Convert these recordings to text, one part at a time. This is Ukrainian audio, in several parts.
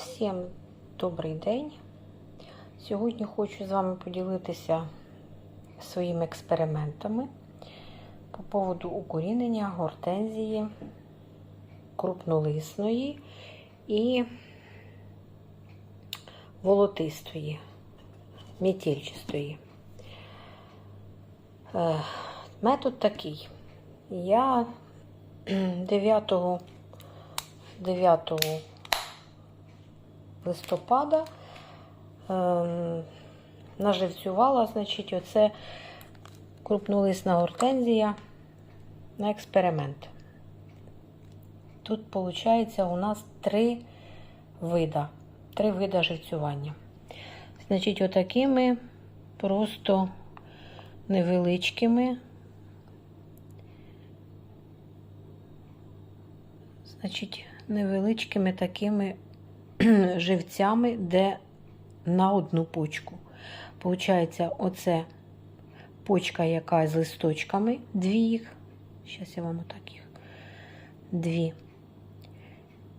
Всім добрий день. Сьогодні хочу з вами поділитися своїми експериментами по поводу укорінення гортензії крупнолисної і волотистої, мітільчастої. Е, Метод такий. Я 9, 9 листопада ем, наживцювала, значить, оце крупнолисна гортензія на експеримент. Тут, виходить, у нас три вида, три вида живцювання. Значить, отакими просто невеличкими. Значить, невеличкими такими живцями, де на одну почку. Получається, оце почка, яка з листочками, дві їх. Зараз я вам отак їх. Дві.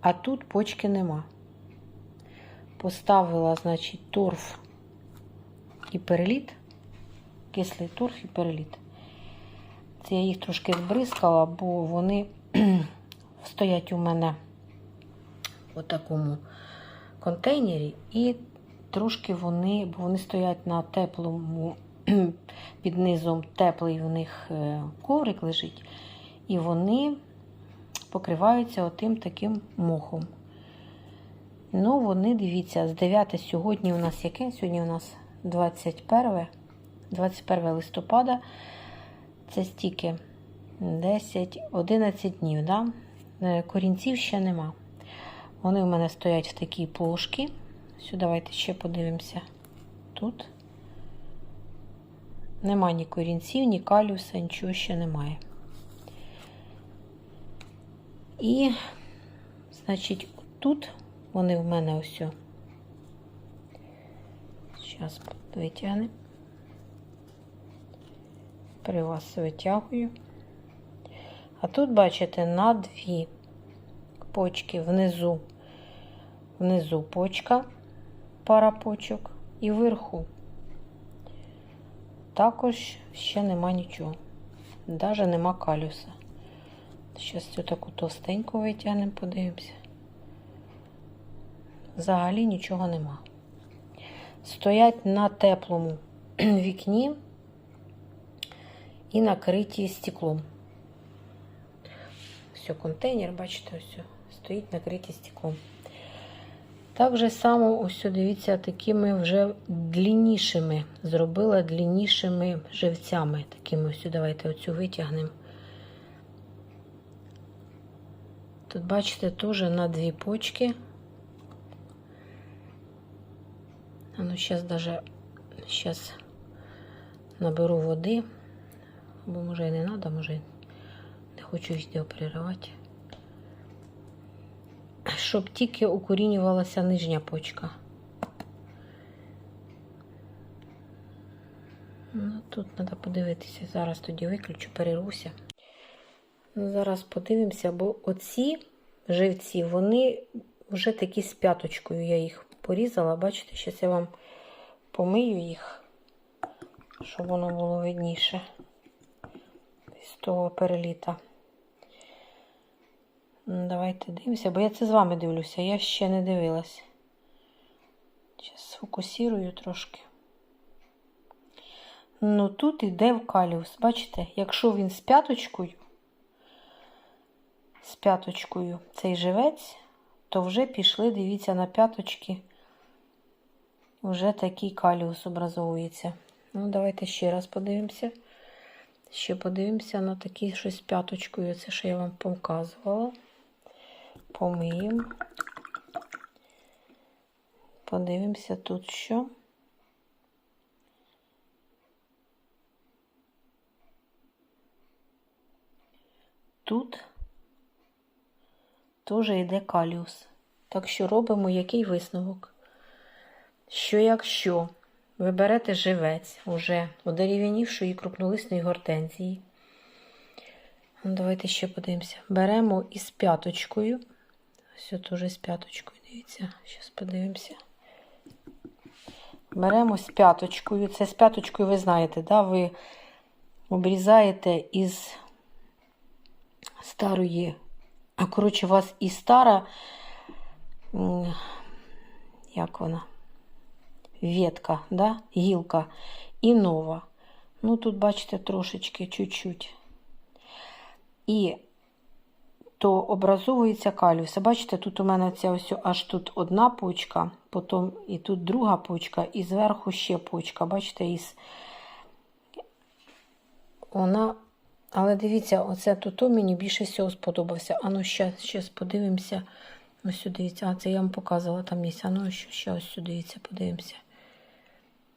А тут почки нема. Поставила, значить, торф і переліт. Кислий торф і переліт. Це я їх трошки збризкала, бо вони стоять у мене в такому контейнері, і трошки вони, бо вони стоять на теплому, під низом теплий у них е, коврик лежить, і вони покриваються отим таким мохом. Ну, вони, дивіться, з 9 сьогодні у нас яке? Сьогодні у нас 21 21 листопада. Це стільки 10-11 днів. Да? Корінців ще нема. Вони в мене стоять в такій плошці. Сюди давайте ще подивимося. Тут нема ні корінців, ні калюса, нічого ще немає. І, значить, тут вони в мене ось. Зараз витягнемо. При вас витягую. А тут, бачите, на дві почки внизу, внизу почка, пара почок і вверху. Також ще нема нічого. Навіть нема калюса. Зараз цю таку товстеньку витягнемо, подивимося. Взагалі нічого нема. Стоять на теплому вікні і накриті стеклом. Все, контейнер, бачите, ось стоїть накриті стеклом. Так же само, ось, дивіться, такими вже длиннішими. Зробила длиннішими живцями. Такими ось, давайте оцю витягнемо. Тут, бачите, теж на дві почки. А ну, зараз даже зараз наберу води. Бо може і не треба, може не хочу відео переривати. Щоб тільки укорінювалася нижня почка. Ну, Тут треба подивитися. Зараз тоді виключу, перервуся. Ну, Зараз подивимося, бо оці живці, вони вже такі з п'яточкою. Я їх порізала. Бачите, зараз я вам помию їх, щоб воно було видніше з того переліта. Давайте дивимося, бо я це з вами дивлюся, я ще не дивилась. Зараз сфокусірую трошки. Ну, тут іде в каліус. Бачите, якщо він з п'яточкою, з п'яточкою цей живець, то вже пішли, дивіться, на п'яточки. Вже такий каліус образовується. Ну, давайте ще раз подивимося. Ще подивимося на такі щось п'яточкою. Це що я вам показувала. Помиємо. Подивимося тут що. Тут теж йде каліус. Так що робимо який висновок? Що якщо ви берете живець уже одерев'янівшої крупнолисної гортензії. Давайте ще подивимося. Беремо із п'яточкою. Тут уже з п'яточкою, дивіться, зараз подивимося. Беремо з п'яточкою. Це з п'яточкою, ви знаєте, да? ви обрізаєте із старої. А коротше, у вас і стара, як вона? Ветка, да? гілка, і нова. Ну, тут, бачите, трошечки, чуть-чуть. І то образовується калюс. Бачите, тут у мене ця ось аж тут одна почка, потім і тут друга почка, і зверху ще почка. Бачите, із вона. Але дивіться, оце тут мені більше всього сподобався. Ану, ще, ще подивимося. Ось сюди дивіться. А, це я вам показувала там є. Ану, ще, ще ось сюди дивіться, подивимося.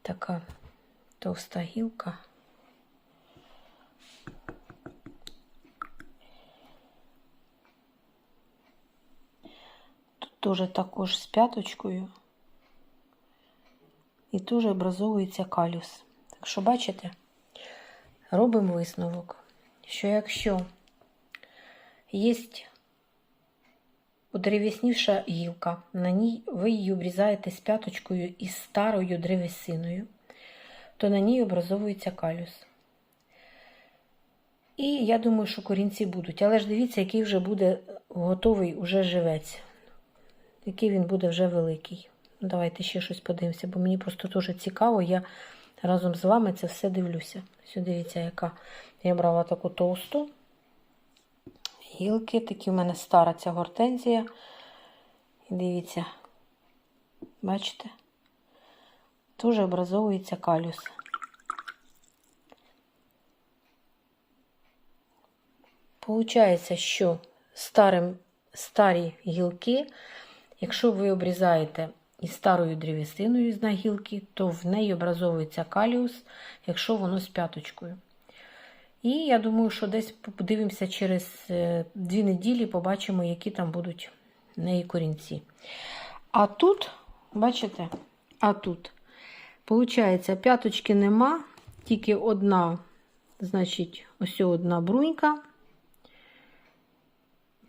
Така товста гілка. Теж також з п'яточкою. І теж образовується калюс. Так що, бачите, робимо висновок, що якщо є Удерев'яснівша гілка, на ній ви її обрізаєте з п'яточкою із старою древесиною, то на ній образовується калюс. І я думаю, що корінці будуть. Але ж дивіться, який вже буде готовий уже живець, який він буде вже великий. Ну, Давайте ще щось подивимося, бо мені просто дуже цікаво. Я разом з вами це все дивлюся. Ось дивіться, яка я брала таку товсту гілки. Такі в мене стара ця гортензія. І дивіться, бачите? Дуже образовується калюс. Получається, що старим, старі гілки, якщо ви обрізаєте із старою древесиною з гілки, то в неї образовується каліус, якщо воно з п'яточкою. І я думаю, що десь подивимося через е, дві неділі, побачимо, які там будуть в неї корінці. А тут, бачите, а тут, виходить, п'яточки нема, тільки одна, значить, ось одна брунька.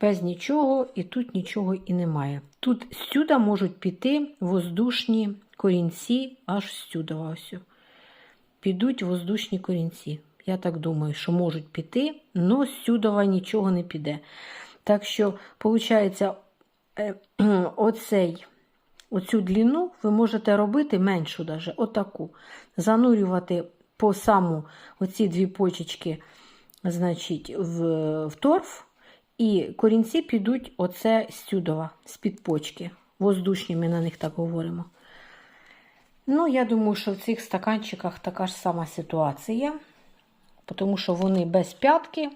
Без нічого, і тут нічого і немає. Тут сюди можуть піти воздушні корінці, аж сюди ось. Підуть воздушні корінці. Я так думаю, що можуть піти, але сюди нічого не піде. Так що, виходить, оцей, оцю длину ви можете робити меншу, даже, отаку. Занурювати по саму оці дві почечки значить, в, в торф, і корінці підуть оце сюди, з-під почки. Воздушні, ми на них так говоримо. Ну, я думаю, що в цих стаканчиках така ж сама ситуація тому що вони без п'ятки.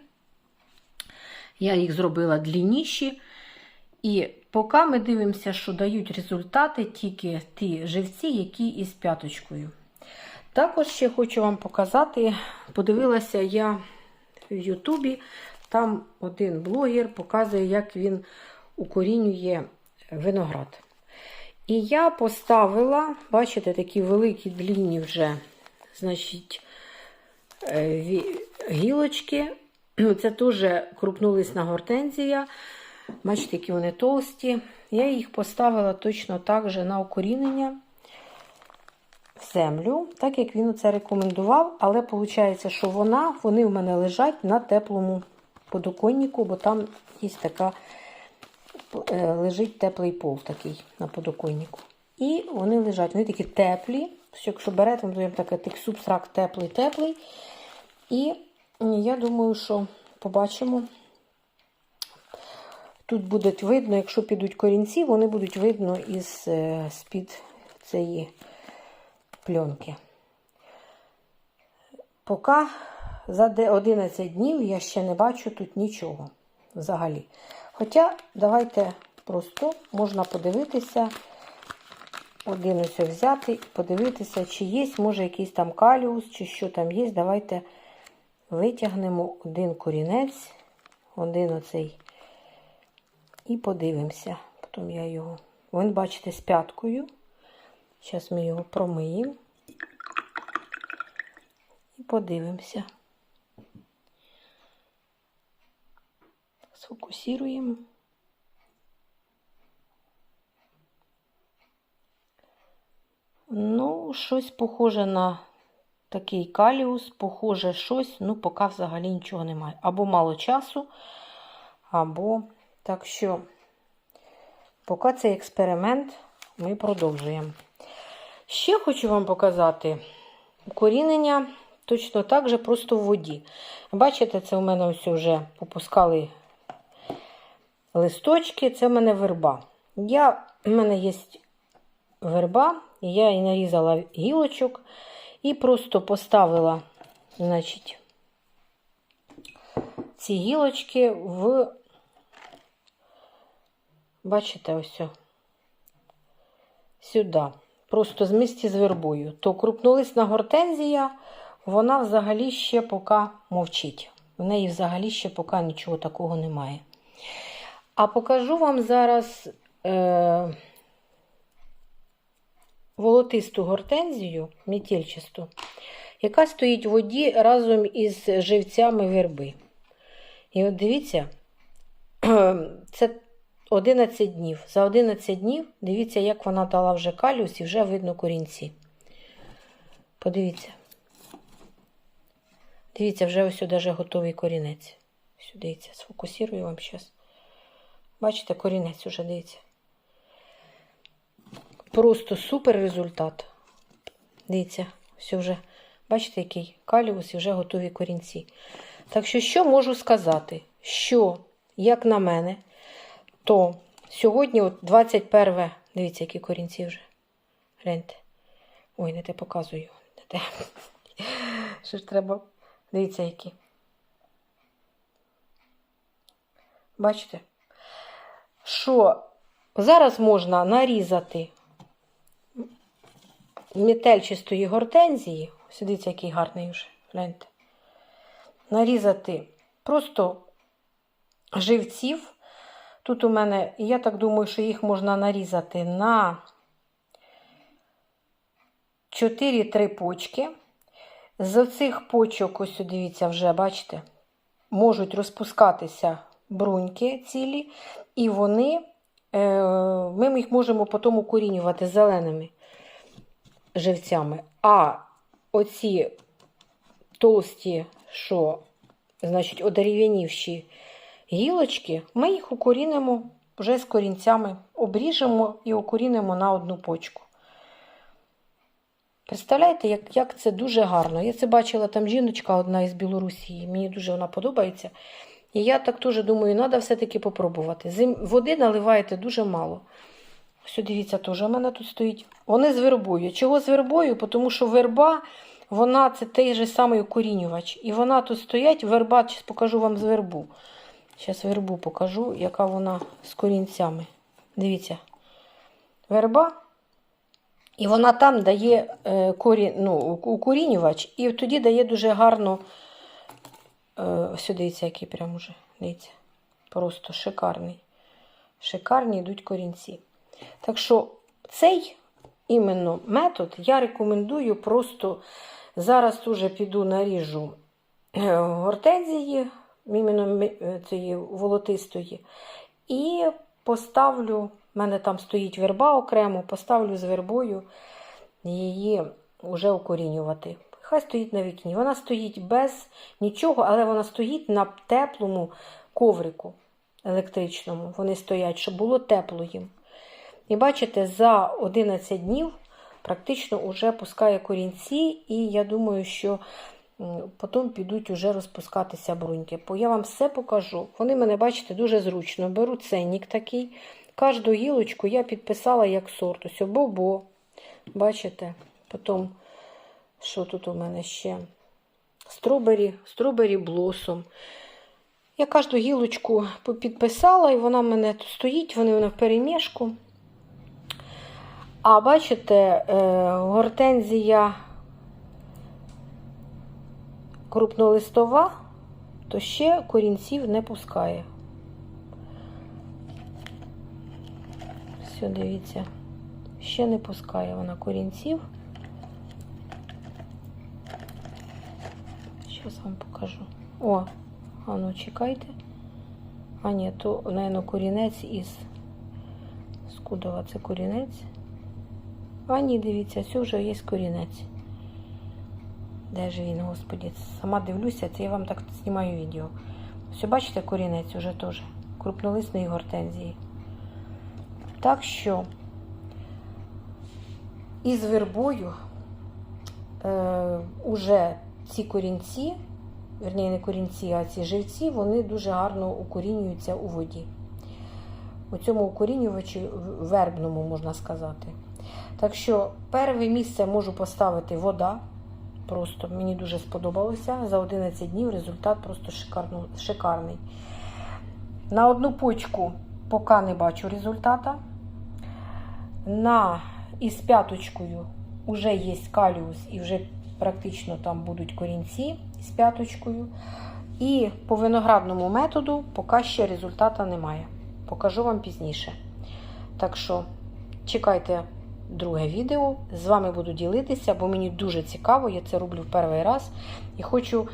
Я їх зробила длинніші. І поки ми дивимося, що дають результати тільки ті живці, які із п'яточкою. Також ще хочу вам показати, подивилася я в Ютубі, там один блогер показує, як він укорінює виноград. І я поставила, бачите, такі великі длінні вже, значить, Е, гілочки. Це теж крупнулисна гортензія. Бачите, які вони толсті. Я їх поставила точно так же на укорінення в землю, так як він це рекомендував. Але виходить, що вона, вони в мене лежать на теплому подоконнику, бо там є така, е, лежить теплий пол такий на подоконнику. І вони лежать, вони такі теплі. Якщо берете, то такий субстракт теплий-теплий. І я думаю, що побачимо. Тут буде видно, якщо підуть корінці, вони будуть видно із е, з-під цієї пленки. Поки за 11 днів я ще не бачу тут нічого взагалі. Хоча, давайте просто можна подивитися, один ось взяти і подивитися, чи є, може, якийсь там каліус, чи що там є. Давайте витягнемо один корінець, один оцей, і подивимося. Потім я його, ви бачите, з п'яткою. Зараз ми його промиємо і подивимося. Сфокусуємо. Ну, щось похоже на такий каліус, похоже щось, ну, поки взагалі нічого немає. Або мало часу, або так що, поки цей експеримент ми продовжуємо. Ще хочу вам показати укорінення точно так же, просто в воді. Бачите, це у мене ось вже попускали листочки, це в мене верба. Я, У мене є верба, і я і нарізала гілочок і просто поставила, значить, ці гілочки в, бачите, ось сюди. Просто з місті з вербою. То крупнолисна гортензія, вона взагалі ще поки мовчить. В неї взагалі ще поки нічого такого немає. А покажу вам зараз е, волотисту гортензію, мітільчасту, яка стоїть в воді разом із живцями верби. І от дивіться, це 11 днів. За 11 днів, дивіться, як вона дала вже каліус і вже видно корінці. Подивіться. Дивіться, вже ось даже готовий корінець. Ось, дивіться, сфокусирую вам зараз. Бачите, корінець уже дивіться. Просто супер результат. Дивіться, все вже, бачите, який каліус і вже готові корінці. Так що, що можу сказати? Що, як на мене, то сьогодні, от 21, дивіться, які корінці вже. Гляньте. Ой, не те показую. Не те. Що ж треба? Дивіться, які. Бачите? Що зараз можна нарізати метельчистої гортензії. Ось дивіться, який гарний вже. Гляньте. Нарізати просто живців. Тут у мене, я так думаю, що їх можна нарізати на 4-3 почки. З оцих почок, ось дивіться, вже, бачите, можуть розпускатися бруньки цілі, і вони, е, ми їх можемо потім укорінювати зеленими живцями. А оці толсті, що, значить, одерев'янівші гілочки, ми їх укорінимо вже з корінцями, обріжемо і укорінимо на одну почку. Представляєте, як як це дуже гарно. Я це бачила там жіночка одна із Білорусі, мені дуже вона подобається. І я так теж думаю, треба все-таки попробувати. Зим... Води наливаєте дуже мало. Ось, дивіться, теж у мене тут стоїть. Вони з вербою. Чого з вербою? Тому що верба, вона це той же самий укорінювач. І вона тут стоять, верба, зараз покажу вам з вербу. Зараз вербу покажу, яка вона з корінцями. Дивіться. Верба. І вона там дає е, корі, ну, укорінювач, і тоді дає дуже гарно. Е, ось дивіться, який прям уже. Дивіться. Просто шикарний. Шикарні йдуть корінці. Так що цей іменно метод я рекомендую просто зараз уже піду наріжу е, гортензії, іменно цієї волотистої, і поставлю. У мене там стоїть верба окремо, поставлю з вербою її вже укорінювати. Хай стоїть на вікні. Вона стоїть без нічого, але вона стоїть на теплому коврику електричному. Вони стоять, щоб було тепло їм. І бачите, за 11 днів практично вже пускає корінці, і я думаю, що потім підуть уже розпускатися бруньки. Бо я вам все покажу. Вони мене, бачите, дуже зручно. Беру ценник такий. Кожну гілочку я підписала як сорт. Ось бобо. Бачите? Потім, що тут у мене ще? Стробері, стробері блосом. Я кожну гілочку підписала, і вона в мене тут стоїть, вони в перемішку. А бачите, гортензія крупнолистова, то ще корінців не пускає. Все, дивіться, ще не пускає вона корінців. Зараз вам покажу. О, а ну чекайте. А ні, то, наверное, корінець із Скудова це корінець. А ні, дивіться, це вже є корінець. Де ж він, господі? Сама дивлюся, це я вам так знімаю відео. Все, бачите, корінець уже теж. Крупнолисної гортензії. Так що із вербою е, уже ці корінці, верні, не корінці, а ці живці, вони дуже гарно укорінюються у воді. У цьому укорінювачі вербному, можна сказати. Так що перше місце можу поставити вода. Просто мені дуже сподобалося. За 11 днів результат просто шикарно, шикарний. На одну почку поки не бачу результата. На із п'яточкою вже є каліус і вже практично там будуть корінці з п'яточкою. І по виноградному методу поки ще результата немає. Покажу вам пізніше. Так що чекайте друге відео. З вами буду ділитися, бо мені дуже цікаво, я це роблю в перший раз. І хочу,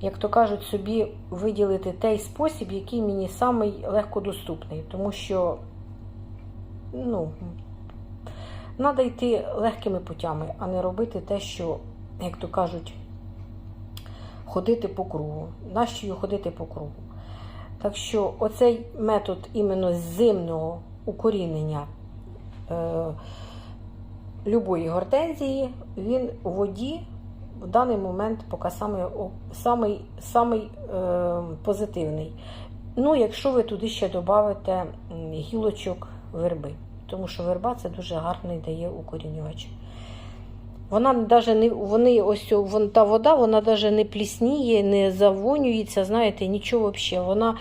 як то кажуть, собі виділити той спосіб, який мені самий легкодоступний. Тому що, ну, треба йти легкими путями, а не робити те, що, як то кажуть, ходити по кругу. Нащо ходити по кругу? Так що оцей метод іменно зимного укорінення е, любої гортензії, він у воді в даний момент поки самий, самий, самий е, позитивний. Ну, якщо ви туди ще додавите гілочок верби, тому що верба це дуже гарний дає укорінювач. Вона даже не вони ось вон, та вода, вона навіть не плісніє, не завонюється, знаєте, нічого взагалі. Вона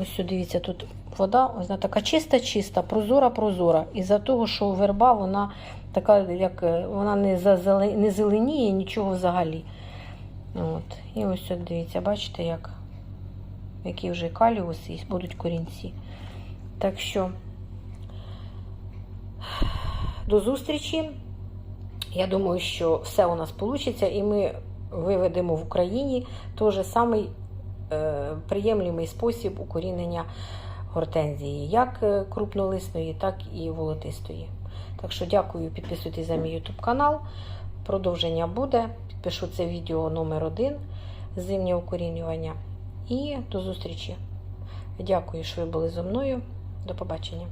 ось дивіться, тут вода, ось вона така чиста-чиста, прозора-прозора. Із-за того, що верба, вона така, як е, вона не, зазеле- не зеленіє, нічого взагалі. От. І ось от дивіться, бачите, як, які вже каліус і будуть корінці. Так що до зустрічі. Я думаю, що все у нас вийде, і ми виведемо в Україні той самий е, спосіб укорінення гортензії, як е, крупнолисної, так і волотистої. Так що дякую, підписуйтесь за мій YouTube канал. Продовження буде. Підпишу це відео номер один зимнє укорінювання. І до зустрічі. Дякую, що ви були зі мною. До побачення.